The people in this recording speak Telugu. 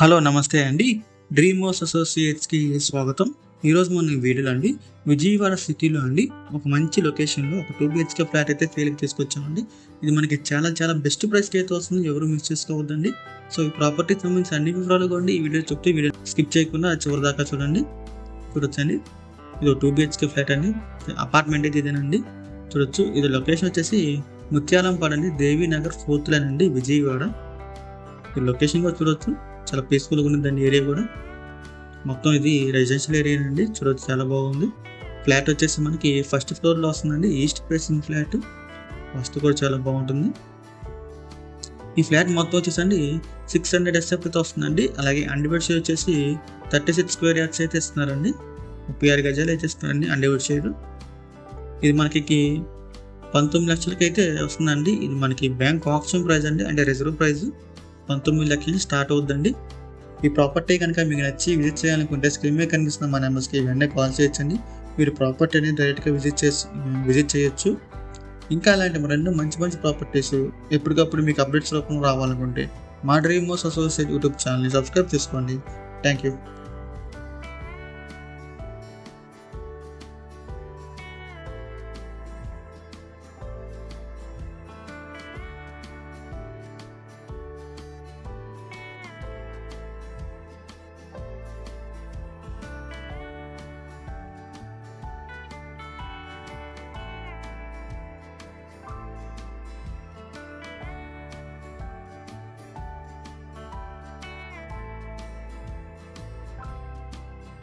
హలో నమస్తే అండి. డ్రీమ్ హౌస్ అసోసియేట్స్కి స్వాగతం. ఈరోజు మన వీడియోలో అండి విజయవాడ సిటీలో అండి ఒక మంచి లొకేషన్లో ఒక టూ బిహెచ్కే ఫ్లాట్ అయితే సేల్కి తీసుకొచ్చామండి ఇది మనకి చాలా చాలా బెస్ట్ ప్రైస్కి అయితే వస్తుంది ఎవరు మిస్ చేసుకోవద్దండి. సో ఈ ప్రాపర్టీకి సంబంధించిన అన్ని వివరాలు కూడా ఈ వీడియో చెప్తే వీడియో స్కిప్ చేయకుండా చివరి దాకా చూడండి. చూడొచ్చండి. ఇది టూ బిహెచ్కే ఫ్లాట్ అండి. అపార్ట్మెంట్ అయితే ఇదేనండి. చూడొచ్చు. ఇది లొకేషన్ వచ్చేసి ముత్యాలంపాడు అండి దేవీనగర్ ఫోర్త్ లైన్ అండి విజయవాడ. ఈ లొకేషన్ కూడా చూడొచ్చు. చాలా పీస్ఫుల్గా ఉంటుందండి ఏరియా కూడా. మొత్తం ఇది రెసిడెన్షియల్ ఏరియా అండి. చూడొచ్చు చాలా బాగుంది. ఫ్లాట్ వచ్చేసి మనకి ఫస్ట్ ఫ్లోర్లో వస్తుందండి. ఈస్ట్ ఫేసింగ్ ఫ్లాట్ ఫస్ట్ కూడా చాలా బాగుంటుంది. ఈ ఫ్లాట్ మొత్తం వచ్చేసండి సిక్స్ హండ్రెడ్ ఎస్ఎఫ్తో వస్తుందండి. అలాగే అండిబెడ్ షేర్ వచ్చేసి థర్టీ సిక్స్ స్క్వేర్ యార్డ్స్ అయితే ఇస్తున్నారండి. ముప్పై ఆరు గజాలు అయితే ఇస్తున్నారండి అండిబెడ్ షేర్ ఇది మనకి పంతొమ్మిది లక్షలకి అయితే వస్తుందండి. ఇది మనకి బ్యాంక్ ఆప్షన్ ప్రైస్ అండి. అంటే రిజర్వ్ ప్రైస్ పంతొమ్మిది లక్షలు స్టార్ట్ అవుద్దండి. ఈ ప్రాపర్టీ కనుక మీకు నచ్చి విజిట్ చేయాలనుకుంటే స్క్రీన్ మీద కనిపిస్తున్న మా నెంబర్స్కి వెంటనే కాల్ చేయొచ్చండి. మీరు ప్రాపర్టీ అనేది డైరెక్ట్గా విజిట్ చేసి విజిట్ చేయొచ్చు. ఇంకా అలాంటి మరెన్నో మంచి మంచి ప్రాపర్టీస్ ఎప్పటికప్పుడు మీకు అప్డేట్స్ రూపంలో రావాలనుకుంటే మా డ్రీమ్ మోస్ అసోసియేట్ యూట్యూబ్ ఛానల్ని సబ్స్క్రైబ్ చేసుకోండి. Thank you